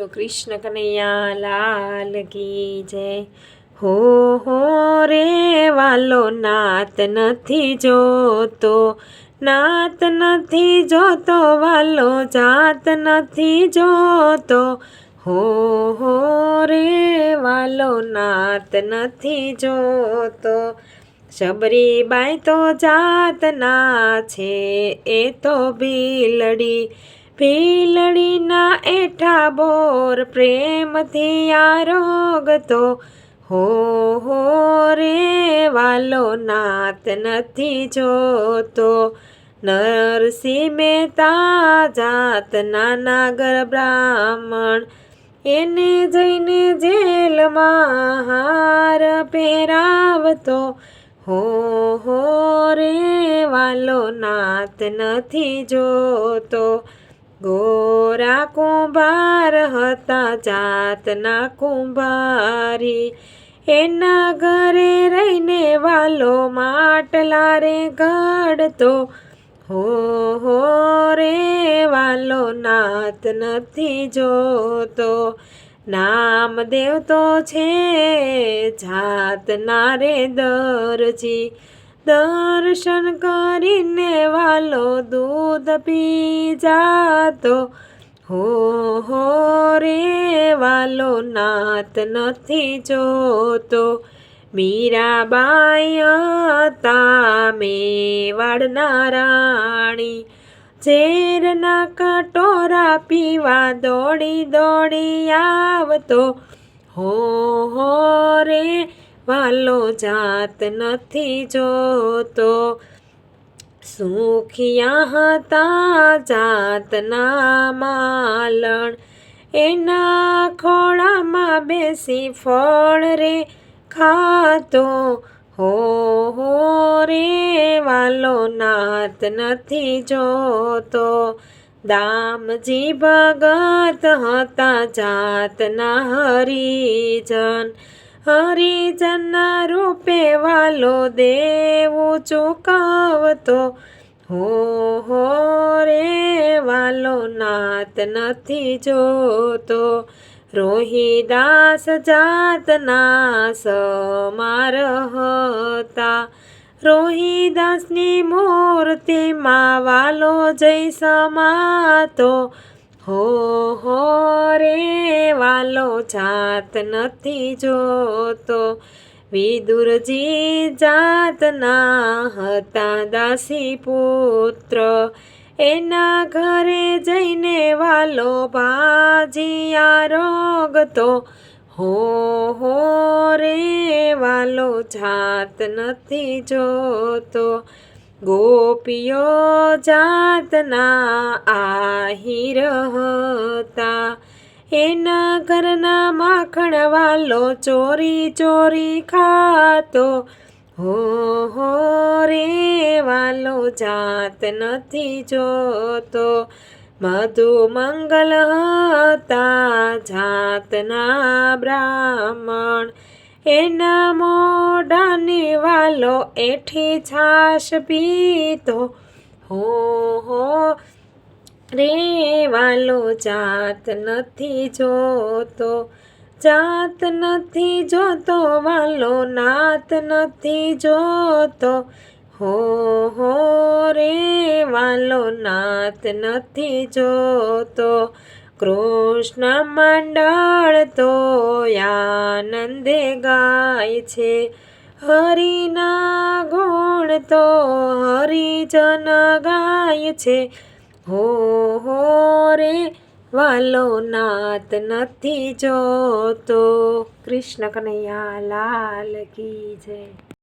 બોલો, કૃષ્ણ કનૈયા, લાલ કી જય. હો હો રે વાલો, નાત નથી જોતો, નાત નથી જોતો વાલો, જાત નથી જોતો. હો હો રે વાલો, નાત નથી જોતો શબરીબાઈ તો જાતના છે, એ તો ભીલડી. ભીલડીના એઠા બોર પ્રેમથી આરોગતો હો હો રે વાલો નાત નથી જોતો. નરસિંહ મહેતા નાના ગર બ્રાહ્મણ એને જઈને જેલમાં હાર પહેરાવતો. હો હો રે વાલો નાત નથી જોતો. ગોરા કુંભાર હતા જાતના કુંભારી. એના ઘરે રહીને વાલો માટલા રે ઘડતો હો હો રે, વાલો નાત નથી જોતો. નામ દેવ તો છે જાતના રે દરજી. દર્શન કરીને વાલો દૂધ પી જાતો. હો હો રે, વાલો નાત નથી જોતો. મીરાબાઈ હતા મેવાડના રાણી ઝેરના કટોરા પીવા દોડી દોડી આવતો. હો હો રે વાલો જાત નથી જોતો. સુખિયા હતા જાતના માલણ. એના ખોળામાં બેસી ફળ રે ખાતો. હો હો રે વાલો નાત નથી જોતો. દામજી ભગત હતા જાતના હરિજન. હરિજનના રૂપે વાલો દેવું ચૂકવતો. હો હો રે, વાલો નાત નથી જોતો. રોહિદાસ જાતના સમાર હતા. રોહિદાસની મૂર્તિમાં વાલો જય સમાતો. હો હો રે વાલો, જાત નથી જોતો. વિદુરજી જાતના હતા દાસી પુત્ર. એના ઘરે જઈને વાલો ભાજીયા રોગતો. હો હો રે વાલો, જાત નથી જોતો. ગોપીઓ જાતના આહિર રહતા એના ઘરના માખણ વાલો ચોરી ચોરી ખાતો હો હો રે વાલો જાત નથી જોતો મધુ મંગલ હતા જાતના બ્રાહ્મણ એના મોડાની વાલો, એઠી છાશ પીતો. હો હો, રે વાલો, જાત નથી જોતો. જાત નથી જોતો વાલો, નાત નથી જોતો. હો હો, રે વાલો, નાત નથી જોતો. કૃષ્ણ મંડળ તો આનંદે ગાય છે. હરિના ગુણ તો હરિજન ગાય છે. હો હો રે વાલો નાત નથી જોતો. કૃષ્ણ કનૈયા, લાલ કી જય.